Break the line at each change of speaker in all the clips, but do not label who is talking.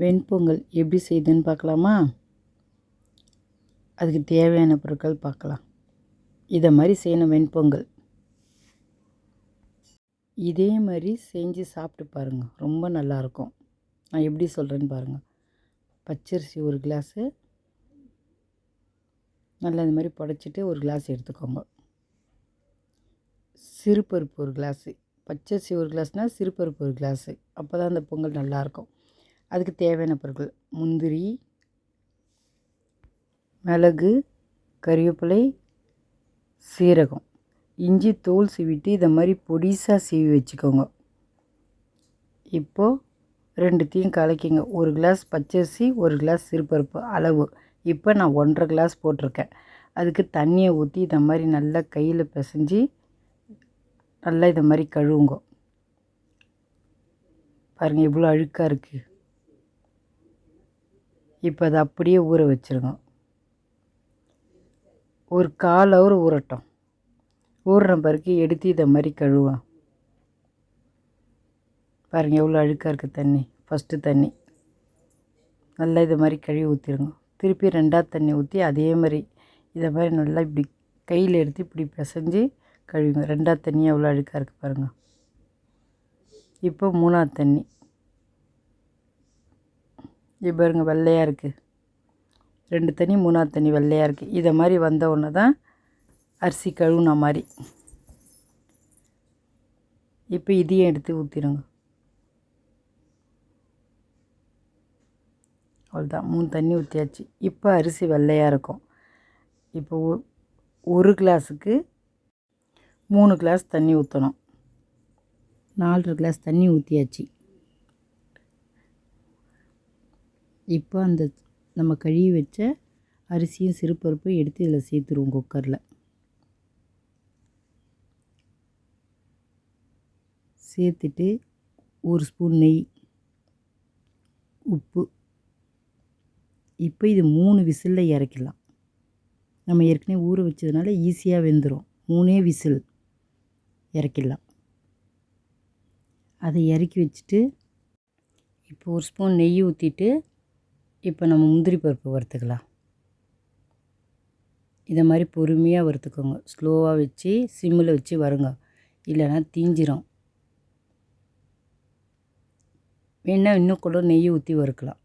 வெண்பொங்கல் எப்படி செய்யுதுன்னு பார்க்கலாமா? அதுக்கு தேவையான பொருட்கள் பார்க்கலாம். இதை மாதிரி செய்யணும் வெண்பொங்கல். இதே மாதிரி செஞ்சு சாப்பிட்டு பாருங்கள் ரொம்ப நல்லாயிருக்கும் நான் எப்படி சொல்கிறேன்னு பாருங்கள் பச்சரிசி ஒரு கிளாஸு. நல்லா இந்த மாதிரி புடச்சிட்டு ஒரு கிளாஸ் எடுத்துக்கோங்க. சிறுபருப்பு ஒரு கிளாஸு. பச்சரிசி ஒரு கிளாஸ்னால் சிறுபருப்பு ஒரு கிளாஸு. அப்போ தான் அந்த பொங்கல் நல்லாயிருக்கும் அதுக்கு தேவையான பொருட்கள். முந்திரி மிளகு கறிவேப்பிலை சீரகம். இஞ்சி தோல் சீவிட்டு இதை மாதிரி பொடிசாக சீவி வச்சுக்கோங்க. இப்போது ரெண்டுத்தையும் கலக்கிங்க. ஒரு கிளாஸ் பச்சரிசி ஒரு கிளாஸ் சிறுபருப்பு அளவு. இப்போ நான் ஒன்றரை கிளாஸ் போட்டிருக்கேன். அதுக்கு தண்ணியை ஊற்றி இதை மாதிரி நல்லா கையில் பிசைஞ்சு நல்லா இதை மாதிரி கழுவுங்க. பாருங்கள் இவ்வளோ அழுக்காக இருக்குது இப்போ அதை அப்படியே ஊற வச்சுருங்க. ஒரு கால் அவர் ஊறட்டும். ஊறுன பிறகு எடுத்து இதை மாதிரி கழுவோம் பாருங்கள் எவ்வளோ அழுக்காக இருக்குது தண்ணி. ஃபஸ்ட்டு தண்ணி. நல்லா இதை மாதிரி கழுவி ஊற்றிடுங்க திருப்பி ரெண்டாவது தண்ணி ஊற்றி அதே மாதிரி இதை மாதிரி நல்லா இப்படி கையில் எடுத்து இப்படி பிசைஞ்சு கழுவிங்க. ரெண்டாவது தண்ணி எவ்வளோ அழுக்காக இருக்குது பாருங்கள் இப்போ மூணாவது தண்ணி. இது பாருங்க வெள்ளையாக இருக்குது ரெண்டு தண்ணி மூணாவது தண்ணி வெள்ளையாக இருக்குது இதை மாதிரி வந்த உடனே தான் அரிசி கழுவுன மாதிரி. இப்போ இதையும் எடுத்து ஊற்றிடுங்க அவ்வளோதான் மூணு தண்ணி ஊற்றியாச்சு இப்போ அரிசி வெள்ளையாக இருக்கும். இப்போ ஒரு கிளாஸுக்கு மூணு கிளாஸ் தண்ணி ஊற்றணும் நாலரை கிளாஸ் தண்ணி ஊற்றியாச்சு இப்போ அந்த நம்ம கழுவி வச்ச அரிசியும் சிறுபருப்பும் எடுத்து இதில் சேர்த்துருவோம் குக்கரில். சேர்த்துட்டு ஒரு ஸ்பூன் நெய் உப்பு. இப்போ இது மூணு விசிலில் இறக்கிடலாம். நம்ம ஏற்கனவே ஊற வச்சதுனால ஈஸியாக வெந்துடும் மூணே விசில் இறக்கிடலாம். அதை இறக்கி வச்சுட்டு இப்போ ஒரு ஸ்பூன் நெய் ஊற்றிட்டு இப்போ நம்ம முந்திரி பருப்பு வறுத்துக்கலாம். இதை மாதிரி பொறுமையாக வறுத்துக்கோங்க. ஸ்லோவாக வச்சு சிம்மில் வச்சு வருங்க. இல்லைன்னா தீஞ்சிரும். வேணால் இன்னும் கூட நெய் ஊற்றி வறுக்கலாம்.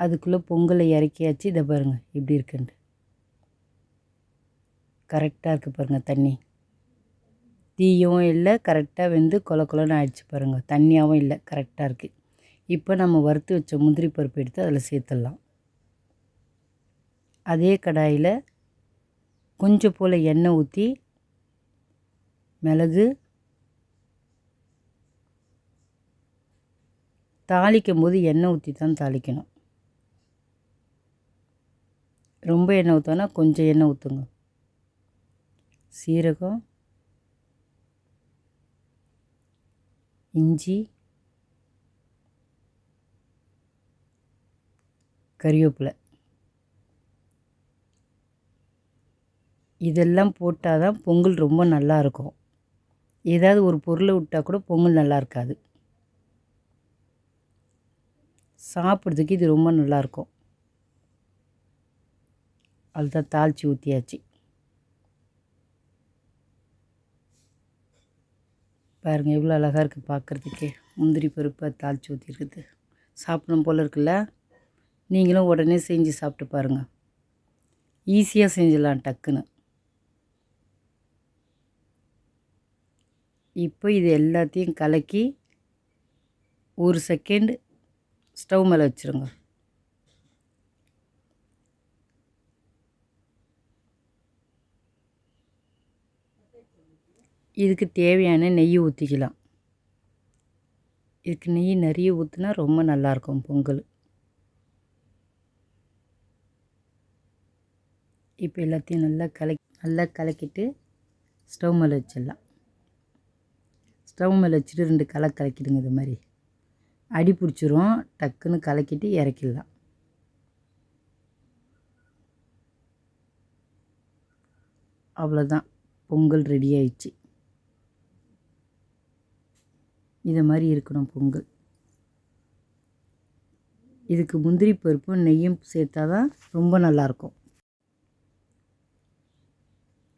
அதுக்குள்ளே பொங்கலை இறக்கியாச்சு. இதை பாருங்கள் எப்படி இருக்குன்ட்டு. கரெக்டாக இருக்குது பாருங்கள் தண்ணி. தீயவும் இல்லை கரெக்டாக வெந்து கொல கொலன்னு ஆயிடுச்சு பாருங்கள் தண்ணியாகவும் இல்லை கரெக்டாக இருக்குது இப்போ நம்ம வறுத்து வச்ச முந்திரி பருப்பு எடுத்து அதில் சேர்த்துடலாம். அதே கடாயில் கொஞ்சம் போல் எண்ணெய் ஊற்றி மிளகு தாளிக்கும் போது எண்ணெய் ஊற்றி தான் தாளிக்கணும். ரொம்ப எண்ணெய் ஊற்றோன்னா கொஞ்சம் எண்ணெய் ஊற்றுங்க சீரகம் இஞ்சி கறிவேப்பிலை. இதெல்லாம் போட்டால் தான் பொங்கல் ரொம்ப நல்லாயிருக்கும் ஏதாவது ஒரு பொருளை விட்டால் கூட பொங்கல் நல்லா இருக்காது. சாப்பிட்றதுக்கு இது ரொம்ப நல்லாயிருக்கும் அதுதான் தாளித்து ஊற்றியாச்சு பாருங்கள் எவ்வளோ அழகாக இருக்குது பார்க்குறதுக்கே. முந்திரி பருப்பை தாளித்து ஊற்றிருக்குது சாப்பிடும் போல் இருக்குல்ல? நீங்களும் உடனே செஞ்சு சாப்பிட்டு பாருங்கள் ஈஸியாக செஞ்சிடலாம் டக்குன்னு. இப்போ இது எல்லாத்தையும் கலக்கி ஒரு செகண்ட் ஸ்டவ் மேலே வச்சுருங்க. இதுக்கு தேவையான நெய் ஊற்றிக்கலாம் இதுக்கு நெய் நிறைய ஊற்றினா ரொம்ப நல்லாயிருக்கும் பொங்கல். இப்போ எல்லாத்தையும் நல்லா கலக்கி நல்லா கலக்கிட்டு ஸ்டவ் மேலே வச்சிடலாம். ஸ்டவ் மேலே வச்சுட்டு ரெண்டு கலை கலக்கிடுங்க இது மாதிரி. அடி பிடிச்சிரும் டக்குன்னு கலக்கிட்டு இறக்கிடலாம். அவ்வளோதான். பொங்கல் ரெடி ஆயிடுச்சு. இதை மாதிரி இருக்கணும் பொங்கல். இதுக்கு முந்திரி பருப்பும் நெய்யும் சேர்த்தா தான் ரொம்ப நல்லாயிருக்கும்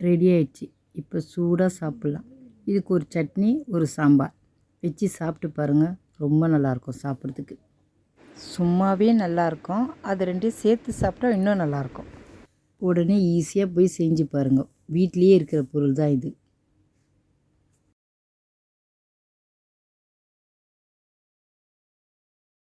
ரெடி ஆயிடுச்சு. இப்போ சூடாக சாப்பிட்லாம். இதுக்கு ஒரு சட்னி ஒரு சாம்பார். வச்சு சாப்பிட்டு பாருங்கள் ரொம்ப நல்லாயிருக்கும் சாப்பிட்றதுக்கு. சும்மாவே நல்லாயிருக்கும் அது ரெண்டையும் சேர்த்து சாப்பிட்டா இன்னும் நல்லாயிருக்கும் உடனே ஈஸியாக போய் செஞ்சு பாருங்கள் வீட்லேயே இருக்கிற பொருள் தான் இது.